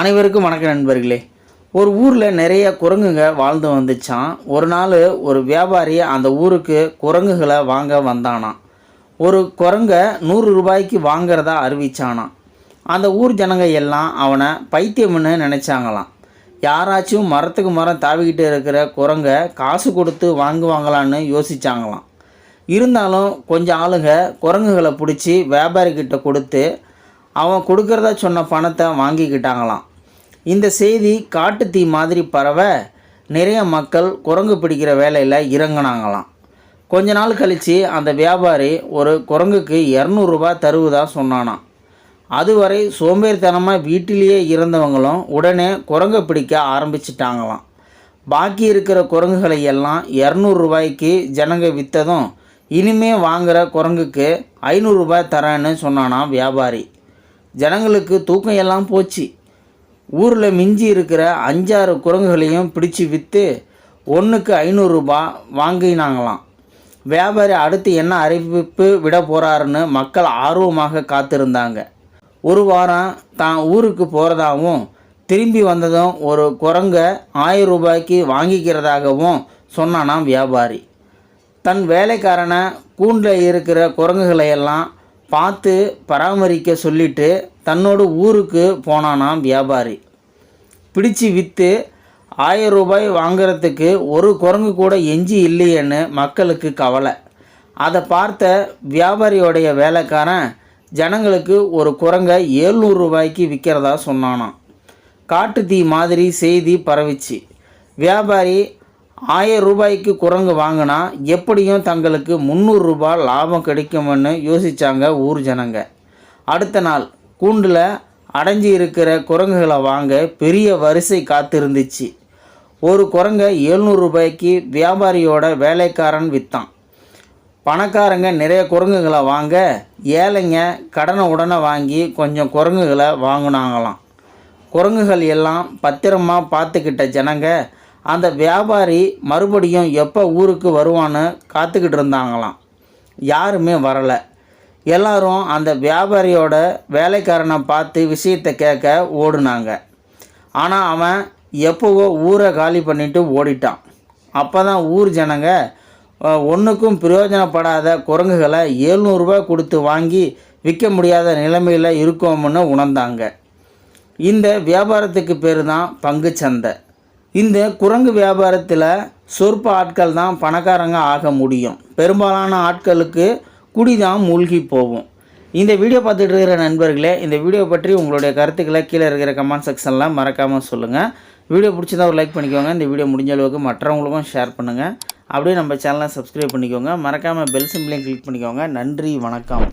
அனைவருக்கும் வணக்கம் நண்பர்களே. ஒரு ஊரில் நிறைய குரங்குங்க வாழ்ந்து வந்துச்சான் ஒரு நாள் ஒரு வியாபாரி அந்த ஊருக்கு குரங்குகளை வாங்க வந்தானாம். ஒரு குரங்கை நூறு ரூபாய்க்கு வாங்கிறதா அறிவிச்சானாம். அந்த ஊர் ஜனங்க எல்லாம் அவனை பைத்தியம்னு நினச்சாங்களாம். யாராச்சும் மரத்துக்கு மரம் தாவிக்கிட்டு இருக்கிற குரங்கை காசு கொடுத்து வாங்குவாங்களான்னு யோசித்தாங்களாம் இருந்தாலும் கொஞ்சம் ஆளுங்க குரங்குகளை பிடிச்சி வியாபாரிக்கிட்ட கொடுத்து அவன் கொடுக்கறதா சொன்ன பணத்தை வாங்கிக்கிட்டாங்களாம். இந்த செய்தி காட்டுத்தீ மாதிரி பரவ நிறைய மக்கள் குரங்கு பிடிக்கிற வேலையில் இறங்குனாங்களாம். கொஞ்ச நாள் கழித்து அந்த வியாபாரி ஒரு குரங்குக்கு இரநூறுபா தருவதா சொன்னானாம். அதுவரை சோம்பேறித்தனமாக வீட்டிலேயே இருந்தவங்களும் உடனே குரங்கை பிடிக்க ஆரம்பிச்சிட்டாங்களாம். பாக்கி இருக்கிற குரங்குகளை எல்லாம் இரநூறுபாய்க்கு ஜனங்க விற்றதும் இனிமே வாங்குகிற குரங்குக்கு ஐநூறுரூபாய் தரேன்னு சொன்னானாம் வியாபாரி. ஜனங்களுக்கு தூக்கம் எல்லாம் போச்சு. ஊரில் மிஞ்சி இருக்கிற அஞ்சாறு குரங்குகளையும் பிடிச்சி விற்று ஒன்றுக்கு ஐநூறுரூபா வாங்கினாங்களாம். வியாபாரி அடுத்து என்ன அறிவிப்பு விட போகிறாருன்னு மக்கள் ஆர்வமாக காத்திருந்தாங்க. ஒரு வாரம் தான் ஊருக்கு போகிறதாகவும் திரும்பி வந்ததும் ஒரு குரங்கை ஆயிரம் ரூபாய்க்கு வாங்கிக்கிறதாகவும் சொன்னானாம் வியாபாரி. தன் வேலைக்காரனை கூண்டில் இருக்கிற குரங்குகளை எல்லாம் பார்த்து பராமரிக்க சொல்லிட்டு தன்னோட ஊருக்கு போனானாம் வியாபாரி. பிடிச்சு விற்று ஆயிரம் ரூபாய் வாங்கிறதுக்கு ஒரு குரங்கு கூட எஞ்சி இல்லையேன்னு மக்களுக்கு கவலை. அதை பார்த்த வியாபாரியோடைய வேலைக்காரன் ஜனங்களுக்கு ஒரு குரங்கை ஏழ்நூறு ரூபாய்க்கு விற்கிறதா சொன்னானாம். காட்டு தீ மாதிரி செய்தி பரவிச்சு. வியாபாரி ஆயிரம் ரூபாய்க்கு குரங்கு வாங்கினா எப்படியும் தங்களுக்கு முந்நூறுரூபா லாபம் கிடைக்கும்னு யோசித்தாங்க ஊர் ஜனங்க. அடுத்த நாள் கூண்டில் அடைஞ்சி இருக்கிற குரங்குகளை வாங்க பெரிய வரிசை காத்திருந்துச்சு. ஒரு குரங்கை எழுநூறு ரூபாய்க்கு வியாபாரியோட வேலைக்காரன் விற்றான் பணக்காரங்க நிறைய குரங்குகளை வாங்க ஏழைங்க கடனை உடனே வாங்கி கொஞ்சம் குரங்குகளை வாங்கினாங்களாம். குரங்குகள் எல்லாம் பத்திரமா பார்த்துக்கிட்ட ஜனங்க அந்த வியாபாரி மறுபடியும் எப்போ ஊருக்கு வருவான்னு காத்துக்கிட்டு இருந்தாங்களாம். யாருமே வரலை. எல்லாரும் அந்த வியாபாரியோட வேலைக்காரனை பார்த்து விஷயத்தை கேட்க ஓடுனாங்க. ஆனால் அவன் எப்போவோ ஊரை காலி பண்ணிட்டு ஓடிட்டான். அப்போ தான் ஊர் ஜனங்க ஒன்றுக்கும் பிரயோஜனப்படாத குரங்குகளை ஏழ்நூறுபா கொடுத்து வாங்கி விற்க முடியாத நிலைமையில் இருக்கோம்னு உணர்ந்தாங்க. இந்த வியாபாரத்துக்கு பேர் தான் பங்குச்சந்தை. இந்த குரங்கு வியாபாரத்தில் சொற்ப ஆட்கள் தான் பணக்காரங்க ஆக முடியும். பெரும்பாலான ஆட்களுக்கு குடி தான் மூழ்கி போகும். இந்த வீடியோ பார்த்துட்டு இருக்கிற நண்பர்களே இந்த வீடியோ பற்றி உங்களுடைய கருத்துக்களை கீழே இருக்கிற கமெண்ட் செக்ஷனில் மறக்காமல் சொல்லுங்கள் வீடியோ பிடிச்சதா ஒரு லைக் பண்ணிக்கோங்க. இந்த வீடியோ முடிஞ்ச அளவுக்கு மற்றவங்களுக்கும் ஷேர் பண்ணுங்கள் அப்படியே நம்ம சேனலை சப்ஸ்கிரைப் பண்ணிக்கோங்க. மறக்காமல் பெல் சிம்லையும் கிளிக் பண்ணிக்கோங்க. நன்றி வணக்கம்.